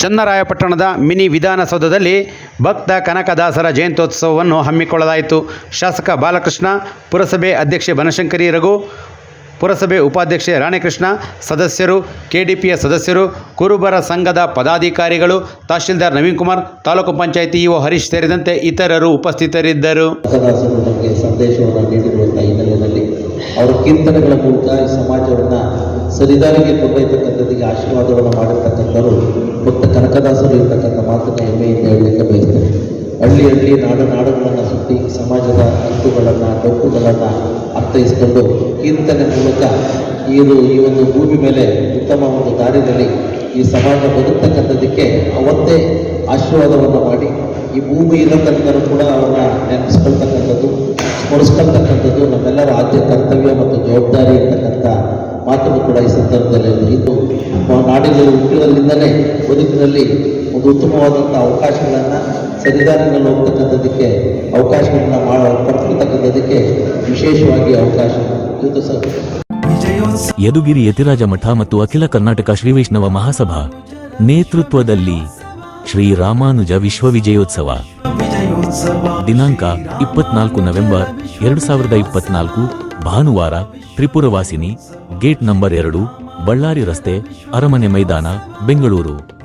ಚನ್ನರಾಯಪಟ್ಟಣದ mini ವಿಧಾನಸೌಧದಲ್ಲಿ ಭಕ್ತ ಕನಕದಾಸರ ಜಯಂತ್ಯೋತ್ಸವವನ್ನು ಹಮ್ಮಿಕೊಳ್ಳಲಾಯಿತು. ಶಾಸಕ ಬಾಲಕೃಷ್ಣ, ಪುರಸಭೆ ಅಧ್ಯಕ್ಷೆ ಬನಶಂಕರಿ ರಘು, ಪುರಸಭೆ ಉಪಾಧ್ಯಕ್ಷೆ ರಾಣಿಕೃಷ್ಣ, ಸದಸ್ಯರು, ಕೆಡಿಪಿಯ ಸದಸ್ಯರು, ಕುರುಬರ ಸಂಘದ ಪದಾಧಿಕಾರಿಗಳು, ತಹಶೀಲ್ದಾರ್ ನವೀನ್ ಕುಮಾರ್ ತಾಲೂಕು ಪಂಚಾಯಿತಿ ಇಒ ಹರೀಶ್ ಸೇರಿದಂತೆ ಇತರರು ಉಪಸ್ಥಿತರಿದ್ದರು. ಅವರ ಕೀರ್ತನೆಗಳ ಮೂಲಕ ಸಮಾಜವನ್ನು ಸರಿದಾರಿಗೆ ಕೊಂಡೊಯ್ತಕ್ಕಂಥದ್ದಿಗೆ ಆಶೀರ್ವಾದವನ್ನು ಮಾಡಿರ್ತಕ್ಕಂಥವ್ರು ಭಕ್ತ ಕನಕದಾಸರು ಇರ್ತಕ್ಕಂಥ ಮಾತನ್ನು ಹೆಮ್ಮೆಯಿಂದ ಹೇಳಲಿಕ್ಕೆ ಬಯಸ್ತೇನೆ ಹಳ್ಳಿ ಹಳ್ಳಿ ನಾಡು ನಾಡುಗಳನ್ನು ಸುತ್ತಿ ಸಮಾಜದ ಹಕ್ಕುಗಳನ್ನು ಡೊಕ್ಕುಗಳನ್ನು ಅರ್ಥೈಸಿಕೊಂಡು ಕೀರ್ತನೆ ಮೂಲಕ ಇವರು ಈ ಒಂದು ಭೂಮಿ ಮೇಲೆ ಉತ್ತಮ ಒಂದು ದಾರಿನಲ್ಲಿ ಈ ಸಮಾಜ ಬದುಕ್ತಕ್ಕಂಥದ್ದಕ್ಕೆ ಅವತ್ತೇ ಆಶೀರ್ವಾದವನ್ನು ಮಾಡಿ ಈ ಭೂಮಿ ಇರೋ ತನಕನೂ ಕೂಡ ಅವನ್ನ ನೆನೆಸ್ಕೊಳ್ತಕ್ಕಂಥದ್ದು. ಸ್ಮರಿಸ್ಕೊಳ್ತಕ್ಕಂಥದ್ದು ನಮ್ಮೆಲ್ಲರ ಆದ್ಯ ಕರ್ತವ್ಯ ಮತ್ತು ಜವಾಬ್ದಾರಿ ಇರ್ತಕ್ಕಂಥ ಮಾತನ್ನು ಕೂಡ ಈ ಸಂದರ್ಭದಲ್ಲಿ ಇದೆ. ನಾಡಿನಲ್ಲಿ ಹುಟ್ಟಿದಲ್ಲಿಂದಲೇ ಬದುಕಿನಲ್ಲಿ ಒಂದು ಉತ್ತಮವಾದಂಥ ಅವಕಾಶಗಳನ್ನು ಸರಿದಾರಿನಲ್ಲಿ ಹೋಗ್ತಕ್ಕಂಥದ್ದಕ್ಕೆ, ಅವಕಾಶಗಳನ್ನು ಮಾಡ, ಪಡ್ಕೊಳ್ತಕ್ಕಂಥದ್ದಕ್ಕೆ ವಿಶೇಷವಾಗಿ ಅವಕಾಶ ಇದು ಸರ್ ಯದುಗಿರಿ ಯತಿರಾಜ ಮಠ ಮತ್ತು ಅಖಿಲ ಕರ್ನಾಟಕ ಶ್ರೀ ವೈಷ್ಣವ ಮಹಾಸಭಾ ನೇತೃತ್ವದಲ್ಲಿ ಶ್ರೀ ರಾಮಾನುಜ ವಿಶ್ವವಿಜಯೋತ್ಸವ ದಿನಾಂಕ ಇಪ್ಪತ್ನಾಲ್ಕು ನವೆಂಬರ್ ಎರಡು ಸಾವಿರದ ಇಪ್ಪತ್ನಾಲ್ಕು, ಭಾನುವಾರ ತ್ರಿಪುರವಾಸಿನಿ, ಗೇಟ್ ನಂಬರ್ ಎರಡು, ಬಳ್ಳಾರಿ ರಸ್ತೆ, ಅರಮನೆ ಮೈದಾನ, ಬೆಂಗಳೂರು.